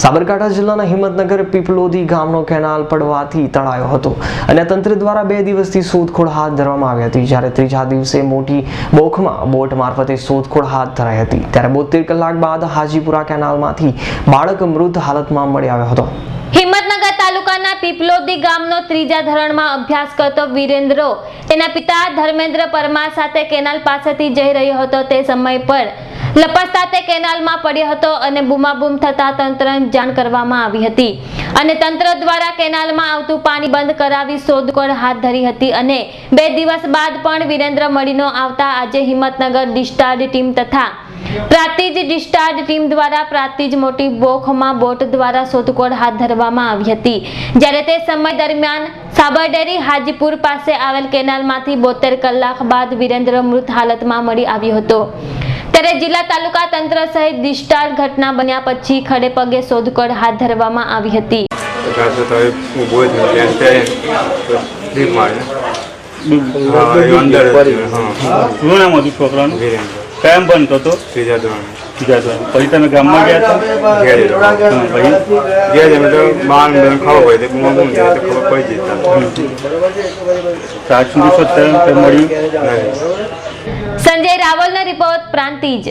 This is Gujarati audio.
સાબરકાંઠા જિલ્લાના હિંમતનગર પીપલોદી ગામનો કેનાલ પડવાથી તળાયો હતો અને તંત્ર દ્વારા બે દિવસથી શોધખોળ હાથ ધરવામાં આવી હતી. જ્યારે ત્રીજા દિવસે મોટી બોખમાં બોટ મારફતે શોધખોળ હાથ ધરાઈ હતી. ત્યારે બોતેર કલાક બાદ હાજીપુરા કેનાલમાંથી બાળક મૃત હાલતમાં મળી આવ્યો હતો. હિંમતનગર તાલુકાના પીપલોદી ગામનો ત્રીજા ધોરણમાં અભ્યાસ કરતો વીરેન્દ્ર. તેના પિતા ધર્મેન્દ્ર પરમાર સાથે કેનાલ પાસેથી જઈ રહ્યો હતો તે સમય પર. લપસતા તે કેનાલમાં પડ્યો હતો અને બૂમાબૂમ થતા તંત્રને જાણ કરવામાં આવી હતી. અને તંત્ર દ્વારા કેનાલમાં આવતું પાણી બંધ કરાવી શોધખોળ હાથ ધરી હતી અને બે દિવસ બાદ પણ વીરેન્દ્ર મળીનો આવતા આજે હિંમતનગર ડિસ્ચાર્જ ટીમ તથા પ્રાતિજ ડિસ્ટાર્જ ટીમ દ્વારા પ્રાતિજ મોટી બોખમાં બોટ દ્વારા શોધખોળ હાથ ધરવામાં આવી હતી. જ્યારે તે સમય દરમિયાન સાબરડેરી હાજીપુર પાસે આવેલ કેનાલમાંથી બોતેર કલાક બાદ વિરેન્દ્ર મૃત હાલતમાં મળી આવ્યો હતો. ત્યારે જિલ્લા તાલુકા તંત્ર સહિત ડિસ્ટાર્ડ ઘટના બન્યા પછી ખડે પગે શોધખોળ હાથ ધરવામાં આવી હતું. છોકરાનું? વિરેન્દ્ર બનતો બંધ હતો ત્રીજા ધોરણ. ત્રીજા ધોરણ. પછી તમે ગામમાં ગયા હતા? ઘેર અમે તો બાર ને ખાવ હોય તો ગુમા ગુમ જાય તો ખબર પડી જતા. સાચું મળ્યું? સંજય રાવલનો રિપોર્ટ પ્રાંતિજ.